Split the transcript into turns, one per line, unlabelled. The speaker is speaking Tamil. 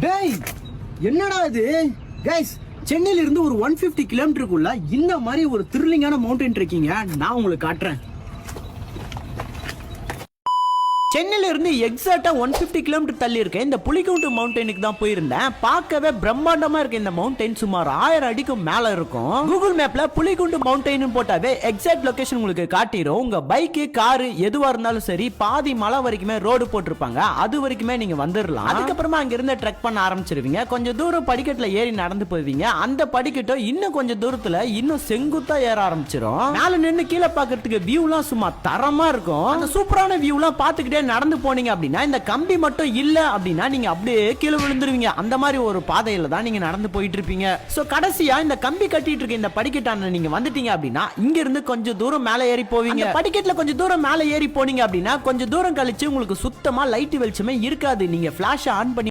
டேய் என்னடா இது? கைஸ் சென்னையில இருந்து ஒரு ஒன் பிப்டி கிலோமீட்டருக்குள்ள இந்த மாதிரி ஒரு த்ரில்லிங்கான மவுண்டன் ட்ரெக்கிங்க நான் உங்களுக்கு காட்டுறேன். சென்னையில இருந்து எக்ஸாக்டா ஒன் பிப்டி கிலோமீட்டர் தள்ளி இருக்க இந்த புலிகவுண்டு மவுண்டனுக்கு தான் போயிருந்தேன். பார்க்கவே பிரம்மாண்டமா இருக்கு. இந்த மவுண்டன் சுமார் ஆயிரம் அடிக்கும் மேல இருக்கும். கூகுள் மேப்ல புலிகுண்டு மவுண்டன் போட்டாவே எக்ஸாக்ட் லொகேஷன் உங்களுக்கு காட்டிடும் உங்க பைக்கு காரு எதுவா இருந்தாலும் சரி பாதி மலை வரைக்குமே ரோடு போட்டிருப்பாங்க. அது வரைக்குமே நீங்க வந்துடலாம் அதுக்கப்புறமா அங்க இருந்து ட்ரெக் பண்ண ஆரம்பிச்சிருவீங்க. கொஞ்சம் தூரம் படிக்கட்டுல ஏறி நடந்து போவீங்க. அந்த படிக்கட்டும் இன்னும் கொஞ்சம் தூரத்துல இன்னும் செங்குத்தா ஏற ஆரம்பிச்சிடும் மேல நின்று கீழே பாக்குறதுக்கு வியூலாம் சும்மா தரமா இருக்கும். அந்த சூப்பரான வியூலாம் பாத்துக்கிட்டே நடந்து போனீங்க அப்படின்னா இந்த கம்பி மட்டும் இல்ல அப்படின்னா நீங்க அப்படியே கீழே விழுந்துருவீங்க. அந்த மாதிரி ஒரு பாதையில் தான் நீங்க நடந்து போயிட்டு இருப்பீங்க ஸோ கடைசியா இந்த கம்பி கட்டிட்டு இருக்க இந்த படிக்கட்டான நீங்க வந்துட்டீங்க அப்படின்னா இங்க இருந்து கொஞ்சம் தூரம் மேல ஏறி போவீங்க. படிக்கட்டில் படிக்கட்டுல கொஞ்சம் தூரம் மேல ஏறி போனீங்க அப்படின்னா கொஞ்சம் தூரம் கழிச்சு உங்களுக்கு சுத்தமா லைட் வெளிச்சமே இருக்காது. நீங்க ஃப்ளாஷை ஆன் பண்ணி